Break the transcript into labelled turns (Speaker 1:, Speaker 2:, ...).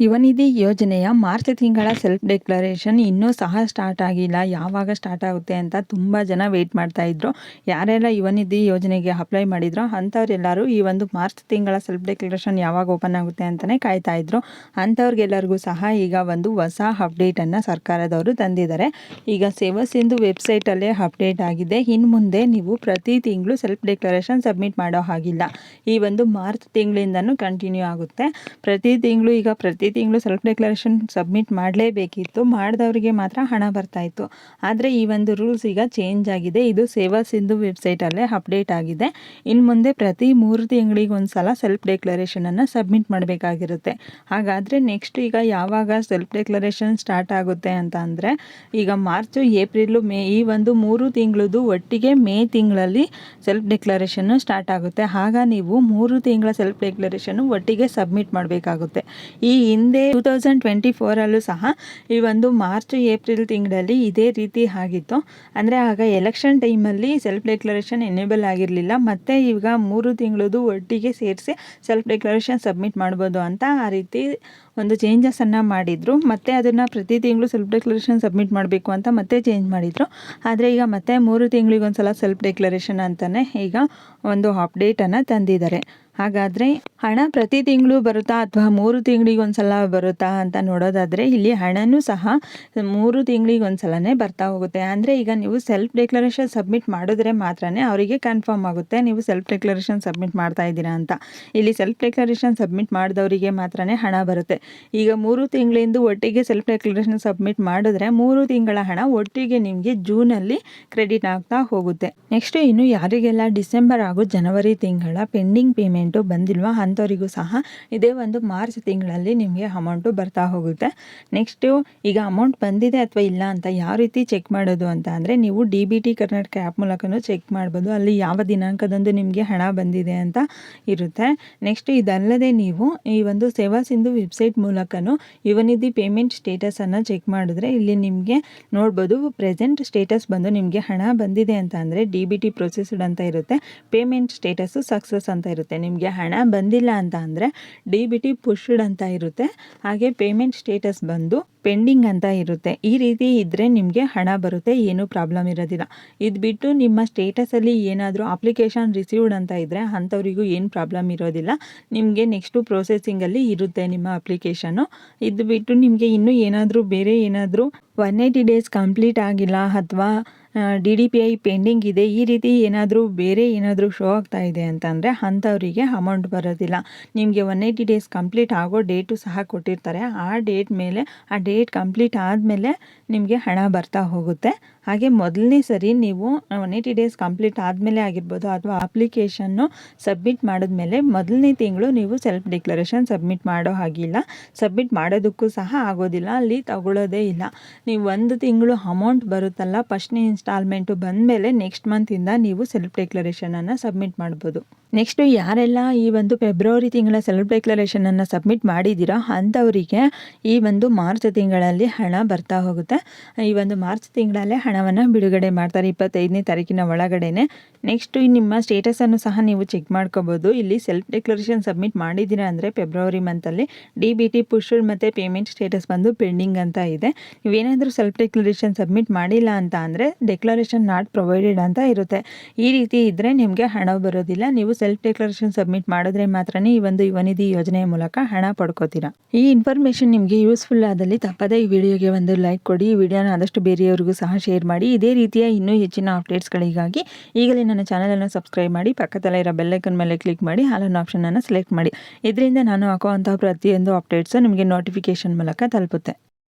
Speaker 1: ಯುವನಿಧಿ ಯೋಜನೆಯ ಮಾರ್ಚ್ ತಿಂಗಳ self declaration ಇನ್ನೂ ಸಹ ಸ್ಟಾರ್ಟ್ ಆಗಿಲ್ಲ. ಯಾವಾಗ ಸ್ಟಾರ್ಟ್ ಆಗುತ್ತೆ ಅಂತ ತುಂಬ ಜನ ವೆಯ್ಟ್ ಮಾಡ್ತಾ ಇದ್ರು. ಯಾರೆಲ್ಲ ಯುವನಿಧಿ ಯೋಜನೆಗೆ ಅಪ್ಲೈ ಮಾಡಿದ್ರೋ ಅಂಥವ್ರೆಲ್ಲರೂ ಈ ಒಂದು ಮಾರ್ಚ್ ತಿಂಗಳ ಸೆಲ್ಫ್ ಡಿಕ್ಲರೇಷನ್ ಯಾವಾಗ ಓಪನ್ ಆಗುತ್ತೆ ಅಂತಲೇ ಕಾಯ್ತಾ ಇದ್ರು. ಅಂಥವ್ರಿಗೆಲ್ಲರಿಗೂ ಸಹ ಈಗ ಒಂದು ಹೊಸ ಅಪ್ಡೇಟನ್ನು ಸರ್ಕಾರದವರು ತಂದಿದ್ದಾರೆ. ಈಗ ಸೇವಾ ಸಿಂಧು ವೆಬ್ಸೈಟಲ್ಲೇ ಅಪ್ಡೇಟ್ ಆಗಿದೆ. ಇನ್ನು ಮುಂದೆ ನೀವು ಪ್ರತಿ ತಿಂಗಳು ಸೆಲ್ಫ್ ಡಿಕ್ಲರೇಷನ್ ಸಬ್ಮಿಟ್ ಮಾಡೋ ಹಾಗಿಲ್ಲ. ಈ ಒಂದು ಮಾರ್ಚ್ ತಿಂಗಳಿಂದನೂ ಕಂಟಿನ್ಯೂ ಆಗುತ್ತೆ. ಪ್ರತಿ ತಿಂಗಳು ಈಗ ಪ್ರತಿ ತಿಂಗಳು ಸೆಲ್ಫ್ ಡೆಕ್ಲರೇಷನ್ ಸಬ್ಮಿಟ್ ಮಾಡಲೇಬೇಕಿತ್ತು. ಮಾಡಿದವರಿಗೆ ಮಾತ್ರ ಹಣ ಬರ್ತಾಯಿತ್ತು. ಆದರೆ ಈ ಒಂದು ರೂಲ್ಸ್ ಈಗ ಚೇಂಜ್ ಆಗಿದೆ. ಇದು ಸೇವಾ ಸಿಂಧು ವೆಬ್ಸೈಟಲ್ಲೇ ಅಪ್ಡೇಟ್ ಆಗಿದೆ. ಇನ್ನು ಮುಂದೆ ಪ್ರತಿ ಮೂರು ತಿಂಗಳಿಗೆ ಒಂದು ಸಲ ಸೆಲ್ಫ್ ಡೆಕ್ಲರೇಷನನ್ನು ಸಬ್ಮಿಟ್ ಮಾಡಬೇಕಾಗಿರುತ್ತೆ. ಹಾಗಾದರೆ ನೆಕ್ಸ್ಟ್ ಈಗ ಯಾವಾಗ ಸೆಲ್ಫ್ ಡೆಕ್ಲರೇಷನ್ ಸ್ಟಾರ್ಟ್ ಆಗುತ್ತೆ ಅಂತ ಅಂದರೆ, ಈಗ ಮಾರ್ಚು ಏಪ್ರಿಲು ಮೇ ಈ ಒಂದು ಮೂರು ತಿಂಗಳದು ಒಟ್ಟಿಗೆ ಮೇ ತಿಂಗಳಲ್ಲಿ ಸೆಲ್ಫ್ ಡಿಕ್ಲರೇಷನ್ನು ಸ್ಟಾರ್ಟ್ ಆಗುತ್ತೆ. ಆಗ ನೀವು ಮೂರು ತಿಂಗಳ ಸೆಲ್ಫ್ ಡಿಕ್ಲರೇಷನ್ನು ಒಟ್ಟಿಗೆ ಸಬ್ಮಿಟ್ ಮಾಡಬೇಕಾಗುತ್ತೆ. ಈ ಹಿಂದೆ ಟೂ ತೌಸಂಡ್ ಟ್ವೆಂಟಿ ಫೋರಲ್ಲೂ ಸಹ ಈ ಒಂದು ಮಾರ್ಚ್ ಏಪ್ರಿಲ್ ತಿಂಗಳಲ್ಲಿ ಇದೇ ರೀತಿ ಆಗಿತ್ತು. ಅಂದರೆ ಆಗ ಎಲೆಕ್ಷನ್ ಟೈಮಲ್ಲಿ ಸೆಲ್ಫ್ ಡೆಕ್ಲರೇಷನ್ ಎನೇಬಲ್ ಆಗಿರಲಿಲ್ಲ. ಮತ್ತು ಈಗ ಮೂರು ತಿಂಗಳದು ಒಟ್ಟಿಗೆ ಸೇರಿಸಿ ಸೆಲ್ಫ್ ಡೆಕ್ಲರೇಷನ್ ಸಬ್ಮಿಟ್ ಮಾಡ್ಬೋದು ಅಂತ ಆ ರೀತಿ ಒಂದು ಚೇಂಜಸನ್ನು ಮಾಡಿದರು. ಮತ್ತು ಅದನ್ನು ಪ್ರತಿ ತಿಂಗಳು ಸೆಲ್ಫ್ ಡೆಕ್ಲರೇಷನ್ ಸಬ್ಮಿಟ್ ಮಾಡಬೇಕು ಅಂತ ಮತ್ತೆ ಚೇಂಜ್ ಮಾಡಿದರು. ಆದರೆ ಈಗ ಮತ್ತೆ ಮೂರು ತಿಂಗಳಿಗೊಂದು ಸಲ ಸೆಲ್ಫ್ ಡೆಕ್ಲರೇಷನ್ ಅಂತಲೇ ಈಗ ಒಂದು ಅಪ್ಡೇಟನ್ನು ತಂದಿದ್ದಾರೆ. ಹಾಗಾದರೆ ಹಣ ಪ್ರತಿ ತಿಂಗಳು ಬರುತ್ತಾ ಅಥವಾ ಮೂರು ತಿಂಗಳಿಗೆ ಒಂದು ಸಲ ಬರುತ್ತಾ ಅಂತ ನೋಡೋದಾದರೆ ಇಲ್ಲಿ ಹಣನೂ ಸಹ ಮೂರು ತಿಂಗಳಿಗೆ ಒಂದು ಸಲನೇ ಬರ್ತಾ ಹೋಗುತ್ತೆ. ಅಂದರೆ ಈಗ ನೀವು ಸೆಲ್ಫ್ ಡೆಕ್ಲರೇಷನ್ ಸಬ್ಮಿಟ್ ಮಾಡಿದ್ರೆ ಮಾತ್ರ ಅವರಿಗೆ ಕನ್ಫರ್ಮ್ ಆಗುತ್ತೆ. ನೀವು ಸೆಲ್ಫ್ ಡೆಕ್ಲರೇಷನ್ ಸಬ್ಮಿಟ್ ಮಾಡ್ತಾ ಇದ್ದೀರಾ ಅಂತ. ಇಲ್ಲಿ ಸೆಲ್ಫ್ ಡೆಕ್ಲರೇಷನ್ ಸಬ್ಮಿಟ್ ಮಾಡಿದವರಿಗೆ ಮಾತ್ರ ಹಣ ಬರುತ್ತೆ. ಈಗ ಮೂರು ತಿಂಗಳಿಂದ ಒಟ್ಟಿಗೆ ಸೆಲ್ಫ್ ಡೆಕ್ಲರೇಷನ್ ಸಬ್ಮಿಟ್ ಮಾಡಿದ್ರೆ ಮೂರು ತಿಂಗಳ ಹಣ ಒಟ್ಟಿಗೆ ನಿಮಗೆ ಜೂನಲ್ಲಿ ಕ್ರೆಡಿಟ್ ಆಗ್ತಾ ಹೋಗುತ್ತೆ. ನೆಕ್ಸ್ಟ್ ಇನ್ನು ಯಾರಿಗೆಲ್ಲ ಡಿಸೆಂಬರ್ ಹಾಗೂ ಜನವರಿ ತಿಂಗಳ ಪೆಂಡಿಂಗ್ ಪೇಮೆಂಟು ಬಂದಿಲ್ವಾ ಅಂಥವರಿಗೂ ಸಹ ಇದೇ ಒಂದು ಮಾರ್ಚ್ ತಿಂಗಳಲ್ಲಿ ನಿಮಗೆ ಅಮೌಂಟು ಬರ್ತಾ ಹೋಗುತ್ತೆ. ನೆಕ್ಸ್ಟು ಈಗ ಅಮೌಂಟ್ ಬಂದಿದೆ ಅಥವಾ ಇಲ್ಲ ಅಂತ ಯಾವ ರೀತಿ ಚೆಕ್ ಮಾಡೋದು ಅಂತ ಅಂದರೆ ನೀವು D B T Karnataka app ಮೂಲಕನೂ ಚೆಕ್ ಮಾಡ್ಬೋದು. ಅಲ್ಲಿ ಯಾವ ದಿನಾಂಕದಂದು ನಿಮಗೆ ಹಣ ಬಂದಿದೆ ಅಂತ ಇರುತ್ತೆ. ನೆಕ್ಸ್ಟ್ ಇದಲ್ಲದೆ ನೀವು ಈ ಒಂದು ಸೇವಾ ಸಿಂಧು ವೆಬ್ಸೈಟ್ ಮೂಲಕನೂ ಯುವನಿಧಿ ಪೇಮೆಂಟ್ ಸ್ಟೇಟಸನ್ನು ಚೆಕ್ ಮಾಡಿದ್ರೆ ಇಲ್ಲಿ ನಿಮಗೆ ನೋಡ್ಬೋದು ಪ್ರೆಸೆಂಟ್ ಸ್ಟೇಟಸ್ ಬಂದು ನಿಮಗೆ ಹಣ ಬಂದಿದೆ ಅಂತ ಅಂದರೆ ಡಿ ಬಿ ಟಿ ಪ್ರೊಸೆಸ್ಡ್ ಅಂತ ಇರುತ್ತೆ. ಪೇಮೆಂಟ್ ಸ್ಟೇಟಸ್ಸು ಸಕ್ಸಸ್ ಅಂತ ಇರುತ್ತೆ. ನಿಮಗೆ ಹಣ ಬಂದಿಲ್ಲ ಅಂತ ಅಂದರೆ ಡಿ ಬಿ ಟಿ ಪುಷ್ಡ್ ಅಂತ ಇರುತ್ತೆ. ಹಾಗೆ ಪೇಮೆಂಟ್ ಸ್ಟೇಟಸ್ ಬಂದು ಪೆಂಡಿಂಗ್ ಅಂತ ಇರುತ್ತೆ. ಈ ರೀತಿ ಇದ್ದರೆ ನಿಮಗೆ ಹಣ ಬರುತ್ತೆ, ಏನೂ ಪ್ರಾಬ್ಲಮ್ ಇರೋದಿಲ್ಲ. ಇದು ಬಿಟ್ಟು ನಿಮ್ಮ ಸ್ಟೇಟಸಲ್ಲಿ ಏನಾದರೂ ಅಪ್ಲಿಕೇಶನ್ ರಿಸೀವ್ಡ್ ಅಂತ ಇದ್ದರೆ ಅಂಥವರಿಗೂ ಏನು ಪ್ರಾಬ್ಲಮ್ ಇರೋದಿಲ್ಲ. ನಿಮಗೆ ನೆಕ್ಸ್ಟು ಪ್ರೊಸೆಸಿಂಗಲ್ಲಿ ಇರುತ್ತೆ ನಿಮ್ಮ ಅಪ್ಲಿಕೇಶನ್ನು ಇದು ಬಿಟ್ಟು ನಿಮಗೆ ಇನ್ನೂ ಏನಾದರೂ ಬೇರೆ ಏನಾದರೂ ಒನ್ ಏಯ್ಟಿ ಡೇಸ್ ಕಂಪ್ಲೀಟ್ ಆಗಿಲ್ಲ ಅಥವಾ D D P I pending ಇದೆ, ಈ ರೀತಿ ಏನಾದರೂ ಬೇರೆ ಏನಾದರೂ ಶೋ ಆಗ್ತಾ ಇದೆ ಅಂತಂದರೆ ಅಂಥವರಿಗೆ ಅಮೌಂಟ್ ಬರೋದಿಲ್ಲ. ನಿಮಗೆ ಒನ್ ಏಯ್ಟಿ ಡೇಸ್ ಕಂಪ್ಲೀಟ್ ಆಗೋ ಡೇಟು ಸಹ ಕೊಟ್ಟಿರ್ತಾರೆ. ಆ ಡೇಟ್ ಮೇಲೆ, ಆ ಡೇಟ್ ಕಂಪ್ಲೀಟ್ ಆದಮೇಲೆ ನಿಮಗೆ ಹಣ ಬರ್ತಾ ಹೋಗುತ್ತೆ. ಹಾಗೆ ಮೊದಲನೇ ಸರಿ ನೀವು ಒನ್ ಏಯ್ಟಿ ಡೇಸ್ ಕಂಪ್ಲೀಟ್ ಆದಮೇಲೆ ಆಗಿರ್ಬೋದು ಅಥವಾ ಅಪ್ಲಿಕೇಶನ್ನು ಸಬ್ಮಿಟ್ ಮಾಡಿದ್ಮೇಲೆ ಮೊದಲನೇ ತಿಂಗಳು ನೀವು ಸೆಲ್ಫ್ ಡಿಕ್ಲರೇಷನ್ ಸಬ್ಮಿಟ್ ಮಾಡೋ ಹಾಗಿಲ್ಲ. ಸಬ್ಮಿಟ್ ಮಾಡೋದಕ್ಕೂ ಸಹ ಆಗೋದಿಲ್ಲ, ಅಲ್ಲಿ ತಗೊಳ್ಳೋದೇ ಇಲ್ಲ. ನೀವು ಒಂದು ತಿಂಗಳು ಅಮೌಂಟ್ ಬರುತ್ತಲ್ಲ ಫಸ್ಟ್ನೇ ಇನ್ಸ್ಟಾಲ್ಮೆಂಟು ಬಂದಮೇಲೆ ನೆಕ್ಸ್ಟ್ ಮಂತಿಂದ ನೀವು ಸೆಲ್ಫ್ ಡಿಕ್ಲರೇಷನನ್ನು ಸಬ್ಮಿಟ್ ಮಾಡ್ಬೋದು. ನೆಕ್ಸ್ಟು ಯಾರೆಲ್ಲ ಈ ಒಂದು ಫೆಬ್ರವರಿ ತಿಂಗಳ ಸೆಲ್ಫ್ ಡೆಕ್ಲರೇಷನನ್ನು ಸಬ್ಮಿಟ್ ಮಾಡಿದ್ದೀರೋ ಅಂಥವರಿಗೆ ಈ ಒಂದು ಮಾರ್ಚ್ ತಿಂಗಳಲ್ಲಿ ಹಣ ಬರ್ತಾ ಹೋಗುತ್ತೆ. ಈ ಒಂದು ಮಾರ್ಚ್ ತಿಂಗಳಲ್ಲೇ ಹಣವನ್ನು ಬಿಡುಗಡೆ ಮಾಡ್ತಾರೆ ಇಪ್ಪತ್ತೈದನೇ ತಾರೀಕಿನ ಒಳಗಡೆನೆ. ನೆಕ್ಸ್ಟು ನಿಮ್ಮ ಸ್ಟೇಟಸನ್ನು ಸಹ ನೀವು ಚೆಕ್ ಮಾಡ್ಕೋಬೋದು. ಇಲ್ಲಿ ಸೆಲ್ಫ್ ಡೆಕ್ಲರೇಷನ್ ಸಬ್ಮಿಟ್ ಮಾಡಿದ್ದೀರಾ ಅಂದರೆ ಫೆಬ್ರವರಿ ಮಂತಲ್ಲಿ ಡಿ ಬಿ ಟಿ ಪುಷ್ ಮತ್ತು ಪೇಮೆಂಟ್ ಸ್ಟೇಟಸ್ ಬಂದು ಪೆಂಡಿಂಗ್ ಅಂತ ಇದೆ. ನೀವೇನಾದರೂ ಸೆಲ್ಫ್ ಡೆಕ್ಲರೇಷನ್ ಸಬ್ಮಿಟ್ ಮಾಡಿಲ್ಲ ಅಂತ ಅಂದರೆ ಡೆಕ್ಲರೇಷನ್ ನಾಟ್ ಪ್ರೊವೈಡೆಡ್ ಅಂತ ಇರುತ್ತೆ. ಈ ರೀತಿ ಇದ್ದರೆ ನಿಮಗೆ ಹಣ ಬರೋದಿಲ್ಲ. ನೀವು ಡಿಕ್ಲರೇಷನ್ ಸಬ್ಮಿಟ್ ಮಾಡಿದ್ರೆ ಮಾತ್ರನೇ ಈ ಒಂದು ಯುವನಿಧಿ ಯೋಜನೆಯ ಮೂಲಕ ಹಣ ಪಡ್ಕೋತೀರಾ? ಈ ಇನ್ಫಾರ್ಮೇಷನ್ ನಿಮಗೆ ಯೂಸ್ಫುಲ್ ಆದಲ್ಲಿ ತಪ್ಪದೇ ಈ ವಿಡಿಯೋಗೆ ಒಂದು ಲೈಕ್ ಕೊಡಿ, ಈ ವಿಡಿಯೋನ ಆದಷ್ಟು ಬೇರೆಯವರಿಗೂ ಸಹ ಶೇರ್ ಮಾಡಿ. ಇದೇ ರೀತಿಯ ಇನ್ನೂ ಹೆಚ್ಚಿನ ಅಪ್ಡೇಟ್ಸ್ಗಳಿಗಾಗಿ ಈಗಲೇ ನನ್ನ ಚಾನಲನ್ನು ಸಬ್ಸ್ಕ್ರೈಬ್ ಮಾಡಿ, ಪಕ್ಕದಲ್ಲೇ ಇರೋ ಬೆಲ್ಲೈಕನ್ ಮೇಲೆ ಕ್ಲಿಕ್ ಮಾಡಿ ಹಾಲನ್ನು ಆಪ್ಷನನ್ನು ಸೆಲೆಕ್ಟ್ ಮಾಡಿ. ಇದರಿಂದ ನಾನು ಹಾಕುವಂತಹ ಪ್ರತಿಯೊಂದು ಅಪ್ಡೇಟ್ಸು ನಿಮಗೆ ನೋಟಿಫಿಕೇಶನ್ ಮೂಲಕ ತಲುಪುತ್ತೆ.